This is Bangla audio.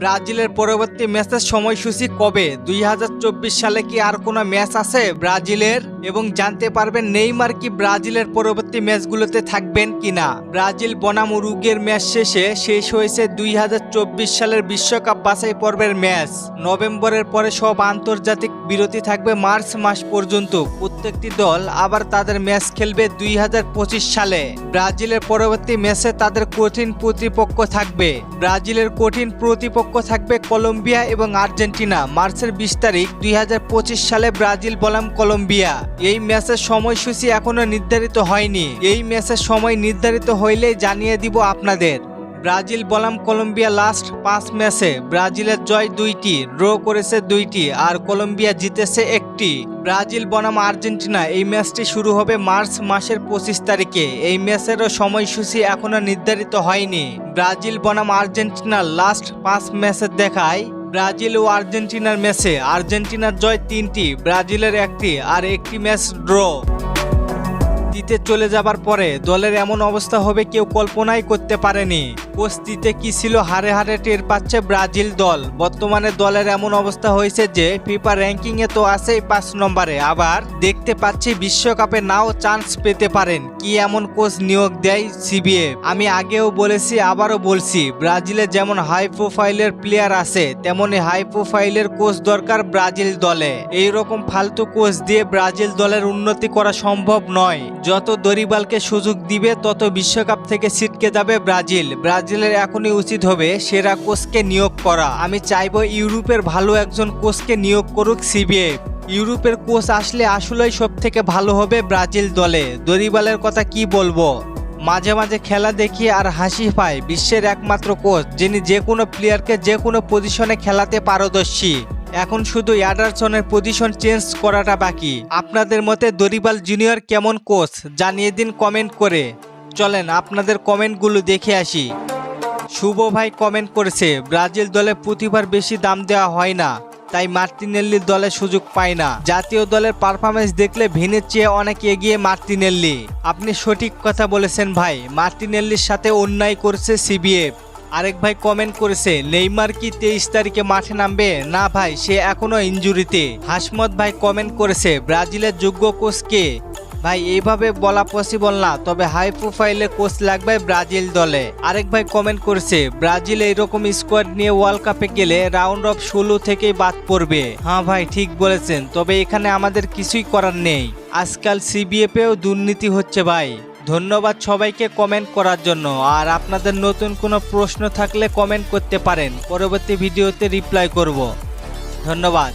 ব্রাজিলের পরবর্তী ম্যাচের সময়সূচি কবে? দুই হাজার চব্বিশ সালে কি আর কোনো ম্যাচ আছে ব্রাজিলের? এবং জানতে পারবেন নেইমার কি ব্রাজিলের পরবর্তী ম্যাচগুলোতে থাকবেন কিনা? ব্রাজিল বনাম উরুগের ম্যাচ শেষে শেষ হয়েছে দুই হাজার চব্বিশ সালের বিশ্বকাপ বাছাই পর্বের ম্যাচ। নভেম্বরের পরে সব আন্তর্জাতিক বিরতি থাকবে মার্চ মাস পর্যন্ত। প্রত্যেকটি দল আবার তাদের ম্যাচ খেলবে দুই হাজার পঁচিশ সালে। ব্রাজিলের পরবর্তী ম্যাচে তাদের কঠিন প্রতিপক্ষ থাকবে। ব্রাজিলের কঠিন প্রতিপক্ষ থাকবে কলম্বিয়া এবং আর্জেন্টিনা। মার্চের বিশ তারিখ দুই হাজার পঁচিশ সালে ব্রাজিল বলাম কলম্বিয়া। এই ম্যাচের সময়সূচি এখনও নির্ধারিত হয়নি। এই ম্যাচের সময় নির্ধারিত হইলে জানিয়ে দিব আপনাদের। ব্রাজিল বনাম কলম্বিয়া লাস্ট পাঁচ ম্যাচে ব্রাজিলের জয় দুইটি ড্র করেছে দুইটি, আর কলম্বিয়া জিতেছে একটি। ব্রাজিল বনাম আর্জেন্টিনা, এই ম্যাচটি শুরু হবে মার্চ মাসের পঁচিশ তারিখে। এই ম্যাচেরও সময়সূচি এখনও নির্ধারিত হয়নি। ব্রাজিল বনাম আর্জেন্টিনার লাস্ট পাঁচ ম্যাচের দেখায়। ব্রাজিল ও আর্জেন্টিনার ম্যাচে আর্জেন্টিনার জয় তিনটি, ব্রাজিলের একটি, আর একটি ম্যাচ ড্র দিতে চলে যাবার পরে দলের এমন অবস্থা হবে কেউ কল্পনাই করতে পারেনি। কোস্তিতে কি ছিল হারে হারে টের পাচ্ছে ব্রাজিল দল। বর্তমানে দলের এমন অবস্থা হয়েছে যে ফিফা র্যাঙ্কিং এ তো আছেই পাঁচ নম্বরে। আবার দেখতে পাচ্ছি বিশ্বকাপে নাও চান্স পেতে পারেন। কি এমন কোচ নিয়োগ দেয় সিবিএ? আমি আগেও বলেছি, আবারও বলছি, ব্রাজিলে যেমন হাই প্রোফাইলের প্লেয়ার আছে তেমনই হাই প্রোফাইলের কোচ দরকার ব্রাজিল দলে। এই রকম ফালতু কোচ দিয়ে ব্রাজিল দলের উন্নতি করা সম্ভব নয়। যত দরিবালকে সুযোগ দিবে, তত বিশ্বকাপ থেকে ছিটকে যাবে ব্রাজিল। ব্রাজিলের এখনই উচিত হবে সেরা কোচকে নিয়োগ করা। আমি চাইব ইউরোপের ভালো একজন কোচকে নিয়োগ করুক সিবিএ। ইউরোপের কোচ আসলে আসলেই সব থেকে ভালো হবে ব্রাজিল দলে। দরিবালের কথা কি বলব? মাঝে মাঝে খেলা দেখি আর হাসি পায়। বিশ্বের একমাত্র কোচ, যিনি যে কোনো প্লেয়ারকে যে কোনো পজিশনে খেলাতে পারদর্শী। এখন শুধু অ্যাডারসনের পজিশন চেঞ্জ করাটা বাকি। আপনাদের মতে দরিবাল জুনিয়র কেমন কোচ জানিয়ে দিন কমেন্ট করে। চলেন আপনাদের কমেন্টগুলো দেখে আসি। শুভ ভাই কমেন্ট করেছে, ব্রাজিল দলে প্রতিভার বেশি দাম দেওয়া হয় না, তাই মার্টিনেল্লি দলে সুযোগ পায় না। জাতীয় দলের পারফরমেন্স দেখলে ভিনের চেয়ে অনেক এগিয়ে মার্টিনেল্লি। আপনি সঠিক কথা বলেছেন ভাই, মার্টিনেল্লির সাথে অন্যায় করছে সিবিএফ আরেক ভাই কমেন্ট করেছে, নেইমার কি তেইশ তারিখে মাঠে নামবে? না ভাই, সে এখনও ইঞ্জুরিতে। হাসমত ভাই কমেন্ট করেছে, ব্রাজিলের যোগ্য কোচ কে? ভাই, এইভাবে বলা পসিবল না, তবে হাই প্রোফাইলে কোচ লাগবে ব্রাজিল দলে। আরেক ভাই কমেন্ট করেছে, ব্রাজিল এইরকম স্কোয়াড নিয়ে ওয়ার্ল্ড কাপে গেলে রাউন্ড অফ ষোলো থেকেই বাদ পড়বে। হ্যাঁ ভাই, ঠিক বলেছেন, তবে এখানে আমাদের কিছুই করার নেই। আজকাল সিবিএফেও দুর্নীতি হচ্ছে ভাই। ধন্যবাদ সবাইকে কমেন্ট করার জন্য। আর আপনাদের নতুন কোনো প্রশ্ন থাকলে কমেন্ট করতে পারেন। পরবর্তী ভিডিওতে রিপ্লাই করব। ধন্যবাদ।